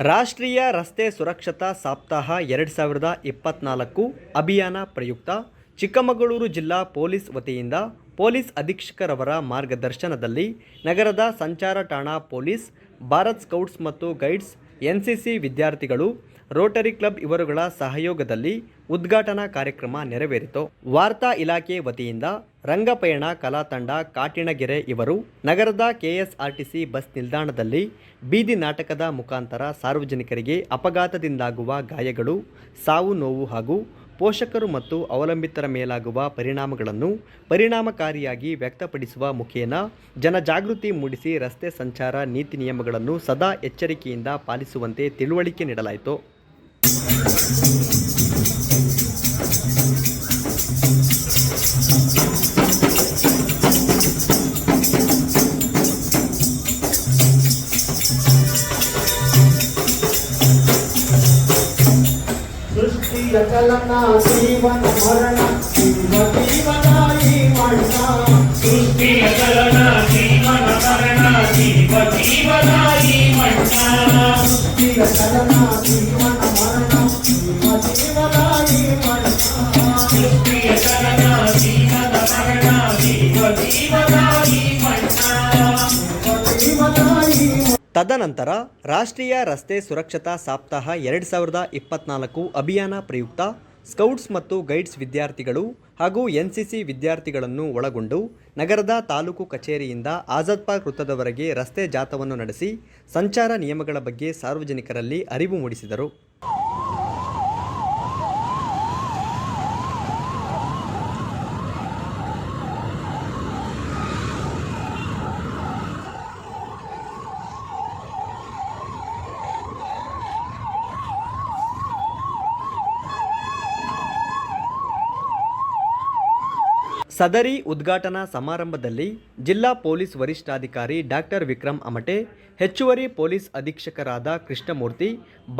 ರಾಷ್ಟ್ರೀಯ ರಸ್ತೆ ಸುರಕ್ಷತಾ ಸಪ್ತಾಹ ಎರಡು ಸಾವಿರದ ಇಪ್ಪತ್ನಾಲ್ಕು ಅಭಿಯಾನ ಪ್ರಯುಕ್ತ ಚಿಕ್ಕಮಗಳೂರು ಜಿಲ್ಲಾ ಪೊಲೀಸ್ ವತಿಯಿಂದ ಪೊಲೀಸ್ ಅಧೀಕ್ಷಕರವರ ಮಾರ್ಗದರ್ಶನದಲ್ಲಿ ನಗರದ ಸಂಚಾರ ಠಾಣಾ ಪೊಲೀಸ್, ಭಾರತ್ ಸ್ಕೌಟ್ಸ್ ಮತ್ತು ಗೈಡ್ಸ್ ಎನ್ಸಿಸಿ ವಿದ್ಯಾರ್ಥಿಗಳು, ರೋಟರಿ ಕ್ಲಬ್ ಇವರುಗಳ ಸಹಯೋಗದಲ್ಲಿ ಉದ್ಘಾಟನಾ ಕಾರ್ಯಕ್ರಮ ನೆರವೇರಿತು. ವಾರ್ತಾ ಇಲಾಖೆ ವತಿಯಿಂದ ರಂಗಪಯಣ ಕಲಾ ತಂಡ ಕಾಟಿಣಗೆರೆ ಇವರು ನಗರದ ಕೆಎಸ್ಆರ್ಟಿಸಿ ಬಸ್ ನಿಲ್ದಾಣದಲ್ಲಿ ಬೀದಿ ನಾಟಕದ ಮುಖಾಂತರ ಸಾರ್ವಜನಿಕರಿಗೆ ಅಪಘಾತದಿಂದಾಗುವ ಗಾಯಗಳು, ಸಾವು ನೋವು ಹಾಗೂ ಪೋಷಕರು ಮತ್ತು ಅವಲಂಬಿತರ ಮೇಲಾಗುವ ಪರಿಣಾಮಗಳನ್ನು ಪರಿಣಾಮಕಾರಿಯಾಗಿ ವ್ಯಕ್ತಪಡಿಸುವ ಮುಖೇನ ಜನಜಾಗೃತಿ ಮೂಡಿಸಿ ರಸ್ತೆ ಸಂಚಾರ ನೀತಿ ನಿಯಮಗಳನ್ನು ಸದಾ ಎಚ್ಚರಿಕೆಯಿಂದ ಪಾಲಿಸುವಂತೆ ತಿಳುವಳಿಕೆ ನೀಡಲಾಯಿತು. చలన జీవన మరణ జీవ జీవనాయి మరణ. సృష్టి చలన జీవన మరణ జీవ జీవనాయి జీవన ತದನಂತರ ರಾಷ್ಟ್ರೀಯ ರಸ್ತೆ ಸುರಕ್ಷತಾ ಸಪ್ತಾಹ ಎರಡು ಸಾವಿರದ ಇಪ್ಪತ್ನಾಲ್ಕು ಅಭಿಯಾನ ಪ್ರಯುಕ್ತ ಸ್ಕೌಟ್ಸ್ ಮತ್ತು ಗೈಡ್ಸ್ ವಿದ್ಯಾರ್ಥಿಗಳು ಹಾಗೂ ಎನ್ಸಿಸಿ ವಿದ್ಯಾರ್ಥಿಗಳನ್ನು ಒಳಗೊಂಡು ನಗರದ ತಾಲೂಕು ಕಚೇರಿಯಿಂದ ಆಜಾದ್ ಪಾರ್ಕ್ ವೃತ್ತದವರೆಗೆ ರಸ್ತೆ ಜಾಥವನ್ನು ನಡೆಸಿ ಸಂಚಾರ ನಿಯಮಗಳ ಬಗ್ಗೆ ಸಾರ್ವಜನಿಕರಲ್ಲಿ ಅರಿವು ಮೂಡಿಸಿದರು. ಸದರಿ ಉದ್ಘಾಟನಾ ಸಮಾರಂಭದಲ್ಲಿ ಜಿಲ್ಲಾ ಪೊಲೀಸ್ ವರಿಷ್ಠಾಧಿಕಾರಿ ಡಾಕ್ಟರ್ ವಿಕ್ರಮ್ ಅಮಟೆ, ಹೆಚ್ಚುವರಿ ಪೊಲೀಸ್ ಅಧೀಕ್ಷಕರಾದ ಕೃಷ್ಣಮೂರ್ತಿ,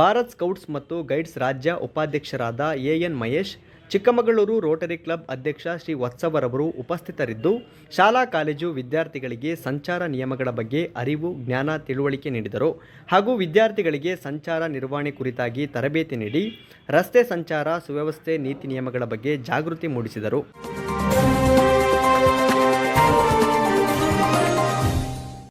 ಭಾರತ್ ಸ್ಕೌಟ್ಸ್ ಮತ್ತು ಗೈಡ್ಸ್ ರಾಜ್ಯ ಉಪಾಧ್ಯಕ್ಷರಾದ AN Mahesh, Chikkamagaluru Rotary Club ಅಧ್ಯಕ್ಷ ಶ್ರೀ ವತ್ಸವರವರು ಉಪಸ್ಥಿತರಿದ್ದು, ಶಾಲಾ ಕಾಲೇಜು ವಿದ್ಯಾರ್ಥಿಗಳಿಗೆ ಸಂಚಾರ ನಿಯಮಗಳ ಬಗ್ಗೆ ಅರಿವು, ಜ್ಞಾನ ತಿಳುವಳಿಕೆ ನೀಡಿದರು ಹಾಗೂ ವಿದ್ಯಾರ್ಥಿಗಳಿಗೆ ಸಂಚಾರ ನಿರ್ವಹಣೆ ಕುರಿತಾಗಿ ತರಬೇತಿ ನೀಡಿ, ರಸ್ತೆ ಸಂಚಾರ, ಸುವ್ಯವಸ್ಥೆ ನೀತಿ ನಿಯಮಗಳ ಬಗ್ಗೆ ಜಾಗೃತಿ ಮೂಡಿಸಿದರು. Música